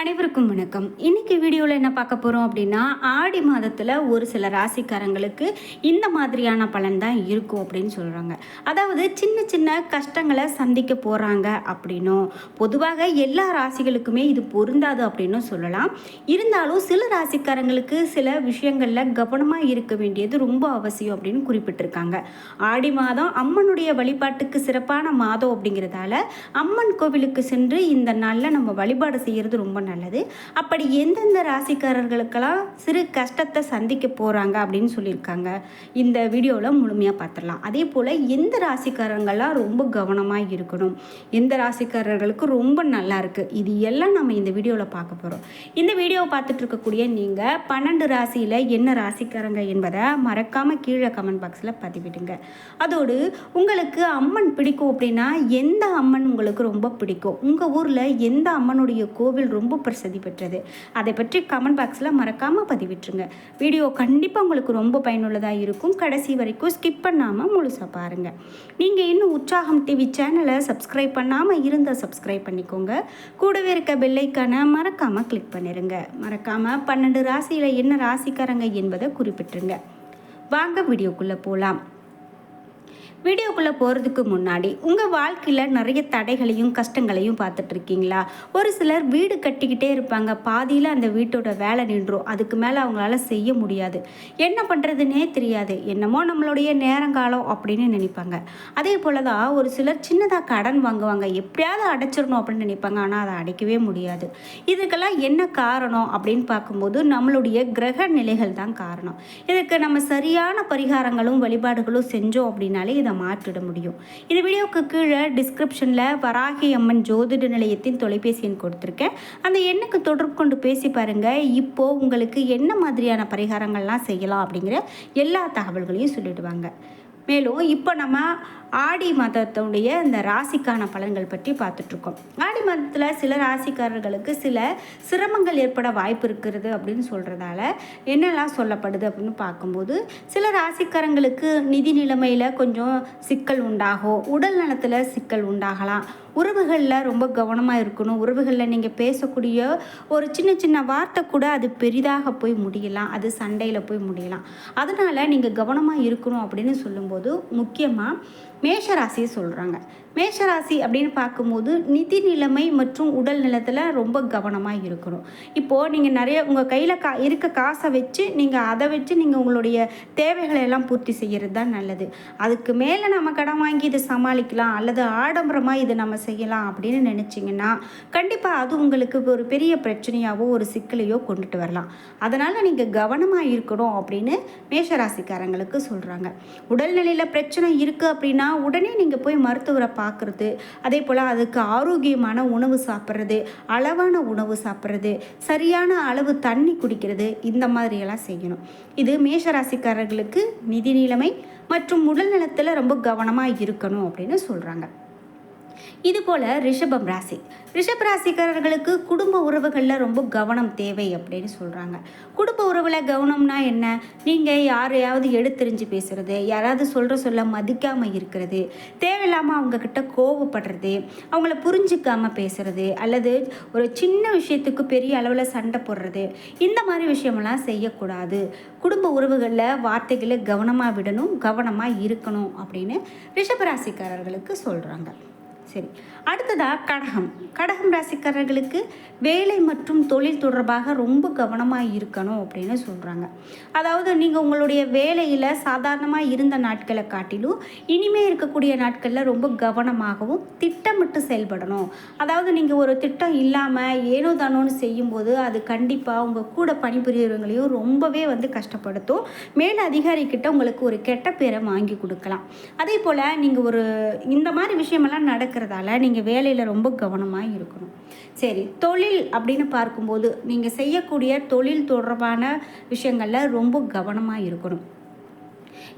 அனைவருக்கும் வணக்கம். இன்னைக்கு வீடியோவில் என்ன பார்க்க போகிறோம் அப்படின்னா ஆடி மாதத்தில் ஒரு சில ராசிக்காரங்களுக்கு இந்த மாதிரியான பலன் தான் இருக்கும் அப்படின்னு சொல்கிறாங்க அதாவது சின்ன சின்ன கஷ்டங்களை சந்திக்க போகிறாங்க அப்படின்னும். பொதுவாக எல்லா ராசிகளுக்குமே இது பொருந்தாது அப்படின்னும் சொல்லலாம். இருந்தாலும் சில ராசிக்காரங்களுக்கு சில விஷயங்களில் கவனமாக இருக்க வேண்டியது ரொம்ப அவசியம் அப்படின்னு குறிப்பிட்டிருக்காங்க. ஆடி மாதம் அம்மனுடைய வழிபாட்டுக்கு சிறப்பான மாதம் அப்படிங்கிறதால அம்மன் கோவிலுக்கு சென்று இந்த நாளில் நம்ம வழிபாடு செய்கிறது ரொம்ப நல்லது. அப்படி எந்தெந்த ராசிக்காரர்களுக்கெல்லாம் சிறு கஷ்டத்தை சந்திக்க போகிறாங்க அப்படின்னு சொல்லியிருக்காங்க. இந்த வீடியோவில் முழுமையாக பார்த்துடலாம். அதே போல் எந்த ராசிக்காரங்கள்லாம் ரொம்ப கவனமாக இருக்கணும்? எந்த ராசிக்காரர்களுக்கு ரொம்ப நல்லா இருக்குது இது எல்லாம் நம்ம இந்த வீடியோவில் பார்க்க போகிறோம் இந்த வீடியோவை பார்த்துட்டு இருக்கக்கூடிய நீங்கள் பன்னெண்டு ராசியில் என்ன ராசிக்காரங்க என்பதை மறக்காமல் கீழே கமெண்ட் பாக்ஸில் பதிவிடுங்க. அதோடு உங்களுக்கு அம்மன் பிடிக்கும் அப்படின்னா எந்த அம்மன் உங்களுக்கு ரொம்ப பிடிக்கும்? உங்கள் ஊரில் எந்த அம்மனுடைய கோவில் ரொம்ப பிரசித்தி பெற்றது. அதை பற்றி கமெண்ட் பாக்ஸில் மறக்காமல் பதிவிட்டுருங்க. வீடியோ கண்டிப்பாக உங்களுக்கு ரொம்ப பயனுள்ளதாக இருக்கும். கடைசி வரைக்கும் ஸ்கிப் பண்ணாமல் முழுசாக பாருங்கள் நீங்கள் இன்னும் உற்சாகம் டிவி சேனலை சப்ஸ்கிரைப் பண்ணாமல் இருந்தால் சப்ஸ்கிரைப் பண்ணிக்கோங்க. கூடவே இருக்க பெல்லைக்கான மறக்காமல் கிளிக் பண்ணிடுங்க மறக்காமல் பன்னெண்டு ராசியில் என்ன ராசிக்காரங்க என்பதை குறிப்பிட்டுருங்க. வாங்க வீடியோக்குள்ளே போகலாம் வீடியோக்குள்ளே போகிறதுக்கு முன்னாடி உங்கள் வாழ்க்கையில் நிறைய தடைகளையும் கஷ்டங்களையும் பார்த்துட்ருக்கீங்களா ஒரு சிலர் வீடு கட்டிக்கிட்டே இருப்பாங்க. பாதியில் அந்த வீட்டோட வேலை நின்றும் அதுக்கு மேலே அவங்களால செய்ய முடியாது. என்ன பண்ணுறதுனே தெரியாது. என்னமோ நம்மளுடைய நேரங்காலம் அப்படின்னு நினைப்பாங்க. அதே போல் தான் ஒரு சிலர் சின்னதாக கடன் வாங்குவாங்க. எப்படியாவது அடைச்சிடணும் அப்படின்னு நினைப்பாங்க. ஆனால் அதை அடைக்கவே முடியாது. இதுக்கெல்லாம் என்ன காரணம் அப்படின்னு பார்க்கும்போது நம்மளுடைய கிரக நிலைகள் தான் காரணம். இதுக்கு நம்ம சரியான பரிகாரங்களும் வழிபாடுகளும் செஞ்சோம் அப்படின்னாலே இதை மாற்றிட முடியும். இந்த வீடியோவுக்கு கீழே டிஸ்கிரிப்ஷனில் வராகி அம்மன் ஜோதிட நிலையத்தின் தொலைபேசி எண் கொடுத்துருக்கேன். அந்த எண்ணுக்கு தொடர்பு கொண்டு பேசி பாருங்கள் இப்போது உங்களுக்கு என்ன மாதிரியான பரிகாரங்கள்லாம் செய்யலாம் அப்படிங்கிற எல்லா தகவல்களையும் சொல்லிடுவாங்க. மேலும் இப்போ நம்ம ஆடி மாதத்துடைய இந்த ராசிக்கான பலன்கள் பற்றி பார்த்துட்ருக்கோம். ஆடி மாதத்தில் சில ராசிக்காரர்களுக்கு சில சிரமங்கள் ஏற்பட வாய்ப்பு இருக்கிறது அப்படின்னு சொல்கிறதால என்னெல்லாம் சொல்லப்படுது அப்படின்னு பார்க்கும்போது சில ராசிக்காரங்களுக்கு நிதி நிலைமையில் கொஞ்சம் சிக்கல் உண்டாகும் உடல் நலத்தில் சிக்கல் உண்டாகலாம். உறவுகளில் ரொம்ப கவனமாக இருக்கணும். உறவுகளில் நீங்கள் பேசக்கூடிய ஒரு சின்ன சின்ன வார்த்தை கூட அது பெரிதாக போய் முடியலாம். அது சண்டையில் போய் முடியலாம். அதனால் நீங்கள் கவனமாக இருக்கணும் அப்படின்னு சொல்லும்போது முக்கியமாக மேஷராசியை சொல்கிறாங்க மேஷராசி அப்படின்னு பார்க்கும்போது நிதி நிலைமை மற்றும் உடல் நிலத்தில் ரொம்ப கவனமாக இருக்கணும். இப்போது நீங்கள் நிறைய உங்கள் கையில் கா இருக்க காசை வச்சு நீங்கள் அதை வச்சு நீங்கள் உங்களுடைய தேவைகளை எல்லாம் பூர்த்தி செய்கிறது தான் நல்லது. அதுக்கு மேலே நம்ம கடன் வாங்கி இதை சமாளிக்கலாம் அல்லது ஆடம்பரமாக இதை நம்ம செய்யலாம் அப்படின்னு நினச்சிங்கன்னா கண்டிப்பாக அது உங்களுக்கு ஒரு பெரிய பிரச்சனையாவோ ஒரு சிக்கலையோ கொண்டுட்டு வரலாம். அதனால் நீங்கள் கவனமாக இருக்கணும் அப்படின்னு மேஷராசிக்காரங்களுக்கு சொல்கிறாங்க உடல்நிலையில் பிரச்சனை இருக்குது அப்படின்னா உடனே நீங்கள் போய் மருத்துவரை பார்க்குறது அதே போல் அதுக்கு ஆரோக்கியமான உணவு சாப்பிட்றது அளவான உணவு சாப்பிட்றது சரியான அளவு தண்ணி குடிக்கிறது இந்த மாதிரியெல்லாம் செய்யணும். இது மேஷராசிக்காரர்களுக்கு நிதி நிலைமை மற்றும் உடல் நலத்தில் ரொம்ப கவனமாக இருக்கணும் அப்படின்னு சொல்கிறாங்க இது போல் ரிஷபம் ராசி. ரிஷப் ராசிக்காரர்களுக்கு குடும்ப உறவுகளில் ரொம்ப கவனம் தேவை அப்படின்னு சொல்கிறாங்க குடும்ப உறவில் கவனம்னா என்ன? நீங்கள் யாரையாவது எடுத்தெறிஞ்சு பேசுகிறது யாராவது சொல்கிற சொல்ல மதிக்காமல் இருக்கிறது தேவையில்லாமல் அவங்கக்கிட்ட கோவப்படுறது அவங்கள புரிஞ்சிக்காமல் பேசுகிறது அல்லது ஒரு சின்ன விஷயத்துக்கு பெரிய அளவில் சண்டை போடுறது இந்த மாதிரி விஷயமெல்லாம் செய்யக்கூடாது. குடும்ப உறவுகளில் வார்த்தைகளை கவனமாக விடணும் கவனமாக இருக்கணும் அப்படின்னு ரிஷபராசிக்காரர்களுக்கு சொல்கிறாங்க சரி. அடுத்ததாக கடகம். கடகம் ராசிக்காரர்களுக்கு வேலை மற்றும் தொழில் தொடர்பாக ரொம்ப கவனமாக இருக்கணும் அப்படின்னு சொல்கிறாங்க அதாவது நீங்கள் உங்களுடைய வேலையில் சாதாரணமாக இருந்த நாட்களை காட்டிலும் இனிமே இருக்கக்கூடிய நாட்களில் ரொம்ப கவனமாகவும் திட்டமிட்டு செயல்படணும். அதாவது நீங்கள் ஒரு திட்டம் இல்லாமல் ஏனோ தானோன்னு செய்யும்போது அது கண்டிப்பாக உங்கள் கூட பணிபுரியவங்களையும் ரொம்பவே வந்து கஷ்டப்படுத்தும். மேல் அதிகாரிக்கிட்ட உங்களுக்கு ஒரு கெட்ட பேரை வாங்கி கொடுக்கலாம். அதே போல் நீங்கள் ஒரு இந்த மாதிரி விஷயமெல்லாம் இருக்கிறதால நீங்கள் வேலையில் ரொம்ப கவனமாக இருக்கணும். சரி தொழில் அப்படின்னு பார்க்கும்போது நீங்கள் செய்யக்கூடிய தொழில் தொடர்பான விஷயங்களில் ரொம்ப கவனமாக இருக்கணும்.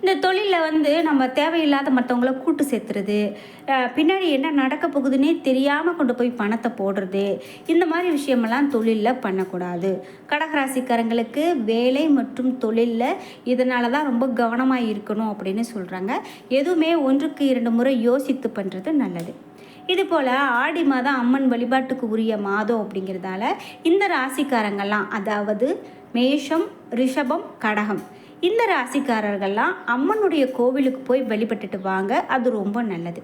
இந்த தொழிலில் வந்து நம்ம தேவையில்லாத மற்றவங்கள கூட்டு சேர்த்துறது பின்னாடி என்ன நடக்க போகுதுன்னே தெரியாமல் கொண்டு போய் பணத்தை போடுறது இந்த மாதிரி விஷயமெல்லாம் தொழிலில் பண்ணக்கூடாது. கடகராசிக்காரங்களுக்கு வேலை மற்றும் தொழிலில் இதனால தான் ரொம்ப கவனமாக இருக்கணும் அப்படின்னு சொல்கிறாங்க எதுவுமே ஒன்றுக்கு இரண்டு முறை யோசித்து பண்ணுறது நல்லது. இது போல் ஆடி மாதம் அம்மன் வழிபாட்டுக்கு உரிய மாதம் அப்படிங்கிறதால இந்த ராசிக்காரங்கள்லாம் அதாவது மேஷம் ரிஷபம் கடகம் இந்த ராசிக்காரர்கள்லாம் அம்மனுடைய கோவிலுக்கு போய் வழிபட்டுட்டு வாங்க அது ரொம்ப நல்லது.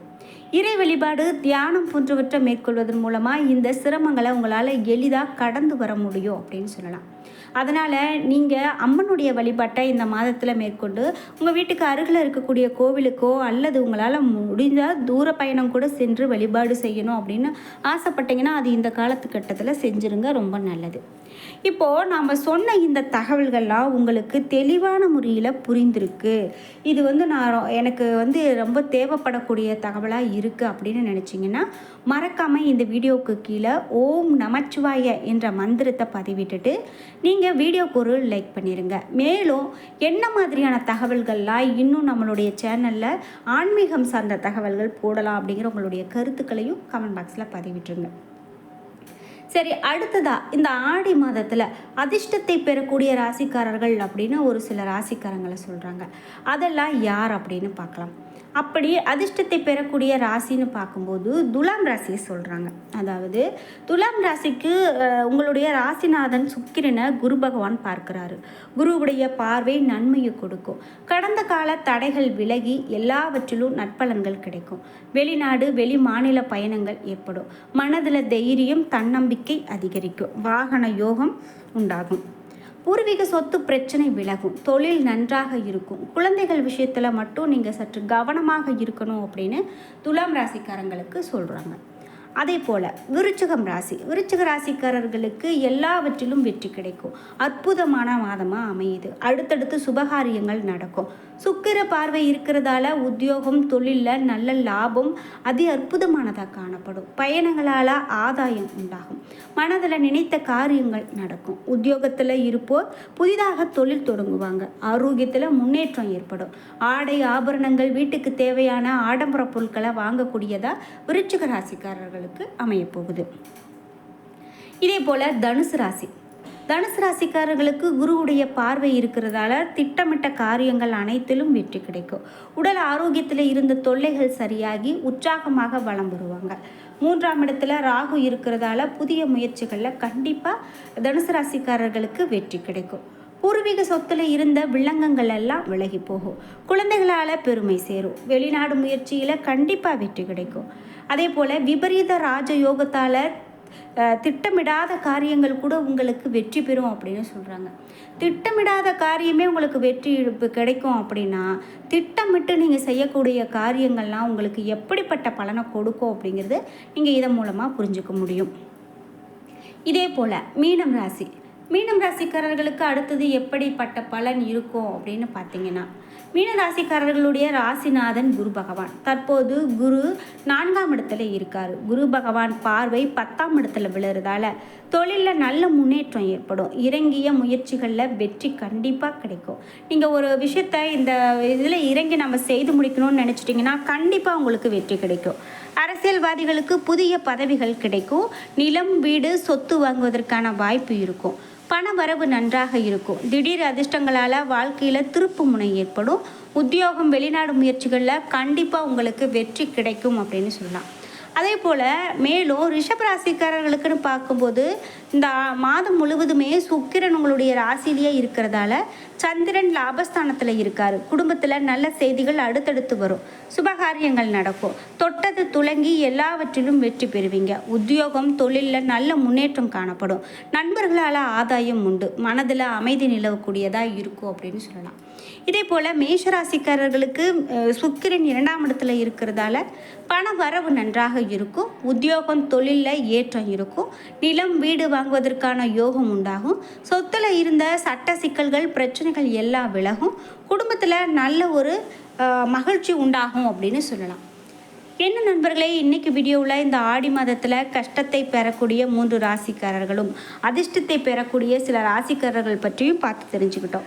இறை வழிபாடு தியானம் போன்றவற்றை மேற்கொள்வதன் மூலமாக இந்த சிரமங்களை உங்களால் எளிதாக கடந்து வர முடியும் அப்படின்னு சொல்லலாம். அதனால் நீங்கள் அம்மனுடைய வழிபாட்டை இந்த மாதத்தில் மேற்கொண்டு உங்கள் வீட்டுக்கு அருகில் இருக்கக்கூடிய கோவிலுக்கோ அல்லது உங்களால் முடிஞ்சால் தூர பயணம் கூட சென்று வழிபாடு செய்யணும் அப்படின்னு ஆசைப்பட்டீங்கன்னா அது இந்த காலத்துக்கட்டத்தில் செஞ்சுருங்க ரொம்ப நல்லது. இப்போது நாம் சொன்ன இந்த தகவல்கள்லாம் உங்களுக்கு தெளிவான முறையில் புரிந்திருக்கு. இது வந்து நான் எனக்கு வந்து ரொம்ப தேவைப்படக்கூடிய தகவலாக இருக்குது அப்படின்னு நினச்சிங்கன்னா மறக்காமல் இந்த வீடியோவுக்கு கீழே ஓம் நமச்சிவாய என்ற மந்திரத்தை பதிவிட்டுட்டு நீங்கள் வீடியோக்கு ஒரு லைக் பண்ணிடுங்க மேலும் என்ன மாதிரியான தகவல்கள்லாம் இன்னும் நம்மளுடைய சேனலில் ஆன்மீகம் சார்ந்த தகவல்கள் போடலாம் அப்படிங்கிற உங்களுடைய கருத்துக்களையும் கமெண்ட் பாக்ஸில் பதிவிட்டுருங்க. சரி அடுத்ததா இந்த ஆடி மாதத்தில் அதிர்ஷ்டத்தை பெறக்கூடிய ராசிக்காரர்கள் அப்படின்னு ஒரு சில ராசிக்காரங்களை சொல்கிறாங்க அதெல்லாம் யார் அப்படின்னு பார்க்கலாம். அப்படி அதிர்ஷ்டத்தை பெறக்கூடிய ராசின்னு பார்க்கும்போது துலாம் ராசியை சொல்கிறாங்க அதாவது துலாம் ராசிக்கு உங்களுடைய ராசிநாதன் சுக்கிரனை குரு பகவான் பார்க்கிறாரு. குருவுடைய பார்வை நன்மையை கொடுக்கும். கடந்த கால தடைகள் விலகி எல்லாவற்றிலும் நற்பலன்கள் கிடைக்கும். வெளிநாடு வெளி மாநில பயணங்கள் ஏற்படும். மனதில் தைரியம் தன்னம்பிக்கை அதிகரிக்கும். வாகன யோகம் உண்டாகும். பூர்வீக சொத்து பிரச்சனை விலகும். தொழில் நன்றாக இருக்கும். குழந்தைகள் விஷயத்தில் மட்டும் நீங்கள் சற்று கவனமாக இருக்கணும் அப்படின்னு துலாம் ராசிக்காரங்களுக்கு சொல்கிறாங்க அதே போல் விருச்சிகம் ராசி. விருச்சிக ராசிக்காரர்களுக்கு எல்லாவற்றிலும் வெற்றி கிடைக்கும். அற்புதமான மாதமாக அமையுது. அடுத்தடுத்து சுபகாரியங்கள் நடக்கும். சுக்கிர பார்வை இருக்கிறதால உத்தியோகம் தொழிலில் நல்ல லாபம் அதி அற்புதமானதாக காணப்படும். பயணங்களால் ஆதாயம் உண்டாகும். மனதில் நினைத்த காரியங்கள் நடக்கும். உத்தியோகத்தில் இருப்போர் புதிதாக தொழில் தொடங்குவாங்க. ஆரோக்கியத்தில் முன்னேற்றம் ஏற்படும். ஆடை ஆபரணங்கள் வீட்டுக்கு தேவையான ஆடம்பர பொருட்களை வாங்கக்கூடியதாக விருச்சிக ராசிக்காரர்களுக்கு அமையப் போகுது இதே போல் தனுசு ராசி. தனுசு ராசிக்காரர்களுக்கு குருவுடைய பார்வை இருக்கிறதால திட்டமிட்ட காரியங்கள் அனைத்திலும் வெற்றி கிடைக்கும். உடல் ஆரோக்கியத்தில் இருந்த தொல்லைகள் சரியாகி உற்சாகமாக வலம் வருவாங்க மூன்றாம் இடத்துல ராகு இருக்கிறதால புதிய முயற்சிகளில் கண்டிப்பாக தனுசு ராசிக்காரர்களுக்கு வெற்றி கிடைக்கும். பூர்வீக சொத்துல இருந்த வில்லங்கங்கள் எல்லாம் விலகி போகும். குழந்தைகளால் பெருமை சேரும். வெளிநாடு முயற்சியில் கண்டிப்பாக வெற்றி கிடைக்கும். அதே போல் விபரீத ராஜயோகத்தால் திட்டமிடாத காரியங்கள் கூட உங்களுக்கு வெற்றி பெறும் அப்படின்னு சொல்கிறாங்க திட்டமிடாத காரியமே உங்களுக்கு வெற்றி கிடைக்கும் அப்படின்னா திட்டமிட்டு நீங்கள் செய்யக்கூடிய காரியங்கள்லாம் உங்களுக்கு எப்படிப்பட்ட பலனை கொடுக்கும் அப்படிங்கிறது நீங்கள் இதன் மூலமாக புரிஞ்சுக்க முடியும். இதே போல் மீனம் ராசி. மீனம் ராசிக்காரர்களுக்கு அடுத்தது எப்படிப்பட்ட பலன் இருக்கும் அப்படின்னு பார்த்தீங்கன்னா மீனராசிக்காரர்களுடைய ராசிநாதன் குரு பகவான். தற்போது குரு நான்காம் இடத்துல இருக்காரு. குரு பகவான் பார்வை பத்தாம் இடத்துல விழுறதால தொழிலில் நல்ல முன்னேற்றம் ஏற்படும். இறங்கிய முயற்சிகளில் வெற்றி கண்டிப்பாக கிடைக்கும். நீங்கள் ஒரு விஷயத்தை இந்த இதில் இறங்கி நம்ம செய்து முடிக்கணும்னு நினச்சிட்டிங்கன்னா கண்டிப்பாக உங்களுக்கு வெற்றி கிடைக்கும். அரசியல்வாதிகளுக்கு புதிய பதவிகள் கிடைக்கும். நிலம் வீடு சொத்து வாங்குவதற்கான வாய்ப்பு இருக்கும். பண வரவு நன்றாக இருக்கும். திடீர் அதிர்ஷ்டங்களால் வாழ்க்கையில் திருப்பு முனை ஏற்படும். உத்தியோகம் வெளிநாடு முயற்சிகளில் கண்டிப்பாக உங்களுக்கு வெற்றி கிடைக்கும் அப்படின்னு சொல்லலாம். அதே போல் மேலும் ரிஷப் ராசிக்காரர்களுக்குன்னு பார்க்கும்போது இந்த மாதம் முழுவதுமே சுக்கிரன் உங்களுடைய ராசிலேயே இருக்கிறதால சந்திரன் லாபஸ்தானத்தில் இருக்கார். குடும்பத்தில் நல்ல செய்திகள் அடுத்தடுத்து வரும். சுபகாரியங்கள் நடக்கும். தொட்டது துலங்கி எல்லாவற்றிலும் வெற்றி பெறுவீங்க. உத்தியோகம் தொழிலில் நல்ல முன்னேற்றம் காணப்படும். நண்பர்களால் ஆதாயம் உண்டு. மனதில் அமைதி நிலவக்கூடியதாக இருக்கும் அப்படின்னு சொல்லலாம். இதே போல் மேஷராசிக்காரர்களுக்கு சுக்கிரன் இரண்டாம் இடத்துல இருக்கிறதால பண வரவு நன்றாக இருக்கும். உத்தியோகம் தொழிலில் ஏற்றம் இருக்கும். நிலம் வீடு வாங்குவதற்கான யோகம் உண்டாகும். சொத்தில் இருந்த சட்ட சிக்கல்கள் பிரச்சனைகள் எல்லாம் விலகும். குடும்பத்தில் நல்ல ஒரு மகிழ்ச்சி உண்டாகும் அப்படின்னு சொல்லலாம். என்ன நண்பர்களே இன்னைக்கு வீடியோவில் இந்த ஆடி மாதத்தில் கஷ்டத்தை பெறக்கூடிய மூன்று ராசிக்காரர்களும் அதிர்ஷ்டத்தை பெறக்கூடிய சில ராசிக்காரர்கள் பற்றியும் பார்த்து தெரிஞ்சுக்கிட்டோம்.